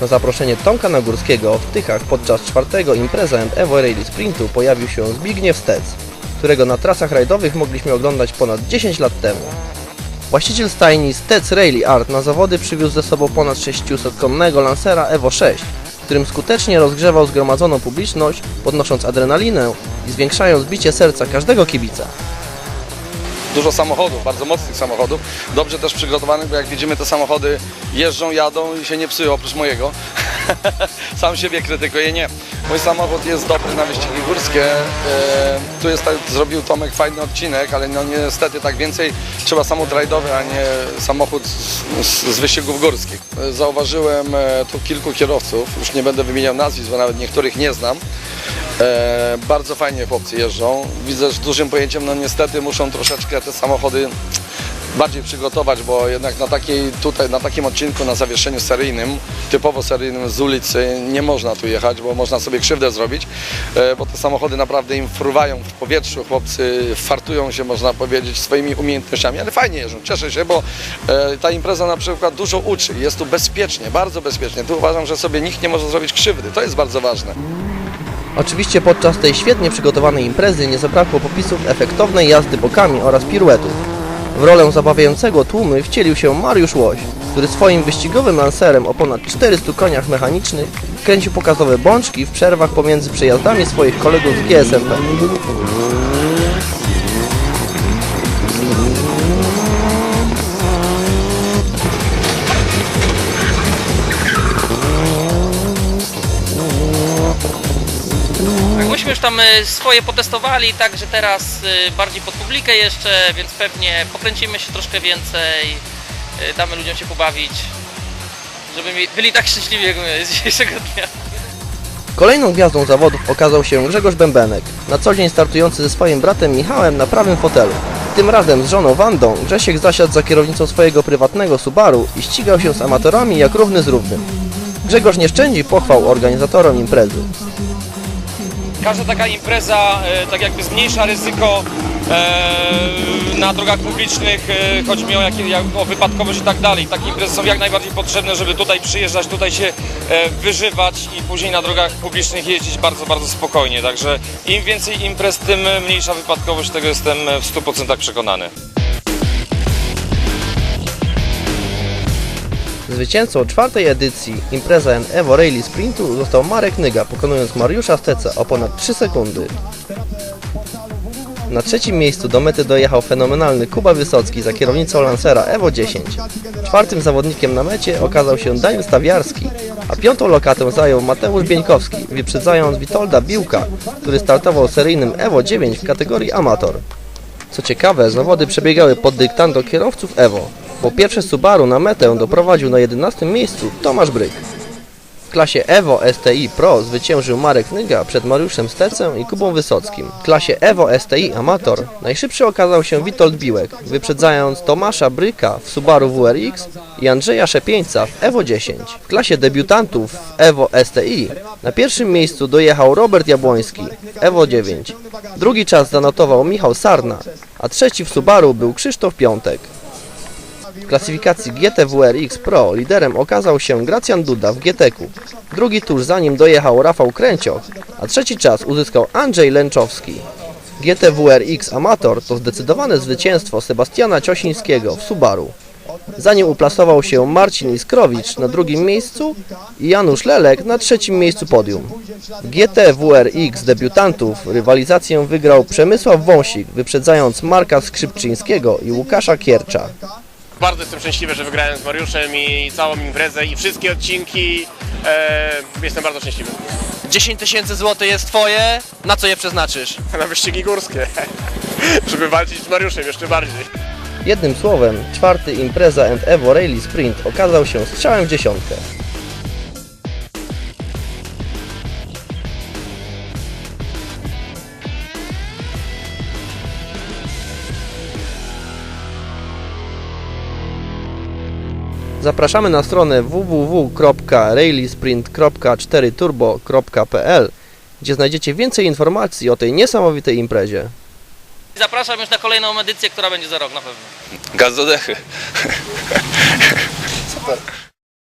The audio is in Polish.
Na zaproszenie Tomka Nagórskiego w Tychach podczas czwartego impreza Evo Rally Sprintu pojawił się Zbigniew Stec, którego na trasach rajdowych mogliśmy oglądać ponad 10 lat temu. Właściciel stajni Stec Rally Art na zawody przywiózł ze sobą ponad 600-konnego Lancera Evo 6, którym skutecznie rozgrzewał zgromadzoną publiczność, podnosząc adrenalinę i zwiększając bicie serca każdego kibica. Dużo samochodów, bardzo mocnych samochodów, dobrze też przygotowanych, bo jak widzimy te samochody jeżdżą, jadą i się nie psują oprócz mojego. Sam siebie krytykuję, nie. Mój samochód jest dobry na wyścigi górskie. E, tu jest tak, zrobił Tomek fajny odcinek, ale no niestety tak więcej trzeba samochód rajdowy, a nie samochód z, z, wyścigów górskich. E, Zauważyłem e, tu kilku kierowców, już nie będę wymieniał nazwisk, bo nawet niektórych nie znam. E, bardzo fajnie chłopcy jeżdżą. Widzę, że dużym pojęciem, no niestety muszą troszeczkę te samochody bardziej przygotować, bo jednak na, takiej, tutaj, na takim odcinku, na zawieszeniu seryjnym, typowo seryjnym z ulicy nie można tu jechać, bo można sobie krzywdę zrobić, e, bo te samochody naprawdę im fruwają w powietrzu, chłopcy fartują się, można powiedzieć, swoimi umiejętnościami, ale fajnie jeżdżą, cieszę się, bo e, ta impreza na przykład dużo uczy, jest tu bezpiecznie, bardzo bezpiecznie. Tu uważam, że sobie nikt nie może zrobić krzywdy, to jest bardzo ważne. Oczywiście podczas tej świetnie przygotowanej imprezy nie zabrakło popisów efektownej jazdy bokami oraz piruetów. W rolę zabawiającego tłumy wcielił się Mariusz Łoś, który swoim wyścigowym lancerem o ponad 400 koniach mechanicznych kręcił pokazowe bączki w przerwach pomiędzy przejazdami swoich kolegów z GSMP. Tak, myśmy już tam y, swoje potestowali, także teraz y, bardziej pod publikę jeszcze, więc pewnie pokręcimy się troszkę więcej, y, damy ludziom się pobawić, żeby byli tak szczęśliwi jak my z dzisiejszego dnia. Kolejną gwiazdą zawodów okazał się Grzegorz Bębenek, na co dzień startujący ze swoim bratem Michałem na prawym fotelu. Tym razem z żoną Wandą Grzesiek zasiadł za kierownicą swojego prywatnego Subaru i ścigał się z amatorami jak równy z równym. Grzegorz nie szczędzi pochwał organizatorom imprezy. Każda taka impreza e, tak jakby zmniejsza ryzyko e, na drogach publicznych, e, chodzi mi o, jak, o wypadkowość i tak dalej. Takie imprezy są jak najbardziej potrzebne, żeby tutaj przyjeżdżać, tutaj się wyżywać i później na drogach publicznych jeździć bardzo, bardzo spokojnie. Także im więcej imprez, tym mniejsza wypadkowość, tego jestem w 100% przekonany. Zwycięzcą czwartej edycji impreza Evo Rally Sprintu został Marek Nyga, pokonując Mariusza Steca o ponad 3 sekundy. Na trzecim miejscu do mety dojechał fenomenalny Kuba Wysocki za kierownicą Lancera Evo 10. Czwartym zawodnikiem na mecie okazał się Daniel Stawiarski, a piątą lokatę zajął Mateusz Bieńkowski, wyprzedzając Witolda Biłka, który startował seryjnym Evo 9 w kategorii amator. Co ciekawe, zawody przebiegały pod dyktando kierowców Evo, bo pierwsze Subaru na metę doprowadził na 11 miejscu Tomasz Bryk. W klasie Evo STI Pro zwyciężył Marek Nyga przed Mariuszem Stecem i Kubą Wysockim. W klasie Evo STI Amator najszybszy okazał się Witold Biłek, wyprzedzając Tomasza Bryka w Subaru WRX i Andrzeja Szepieńca w Evo 10. W klasie debiutantów w Evo STI na pierwszym miejscu dojechał Robert Jabłoński w Evo 9. Drugi czas zanotował Michał Sarna, a trzeci w Subaru był Krzysztof Piątek. W klasyfikacji GTWRX Pro liderem okazał się Gracjan Duda w GTK. Drugi tuż za nim dojechał Rafał Kręcioch, a trzeci czas uzyskał Andrzej Lęczowski. GTWRX Amator to zdecydowane zwycięstwo Sebastiana Ciosińskiego w Subaru. Za nim uplasował się Marcin Iskrowicz na drugim miejscu i Janusz Lelek na trzecim miejscu podium. GTWRX debiutantów rywalizację wygrał Przemysław Wąsik, wyprzedzając Marka Skrzypczyńskiego i Łukasza Kiercza. Bardzo jestem szczęśliwy, że wygrałem z Mariuszem i całą imprezę i wszystkie odcinki. E, jestem bardzo szczęśliwy. 10 tysięcy złotych jest twoje, na co je przeznaczysz? Na wyścigi górskie, żeby walczyć z Mariuszem jeszcze bardziej. Jednym słowem, czwarty impreza and Evo Rally Sprint okazał się strzałem w dziesiątkę. Zapraszamy na stronę www.railsprint.4turbo.pl, gdzie znajdziecie więcej informacji o tej niesamowitej imprezie. Zapraszam już na kolejną edycję, która będzie za rok na pewno. Gaz do dechy. Super.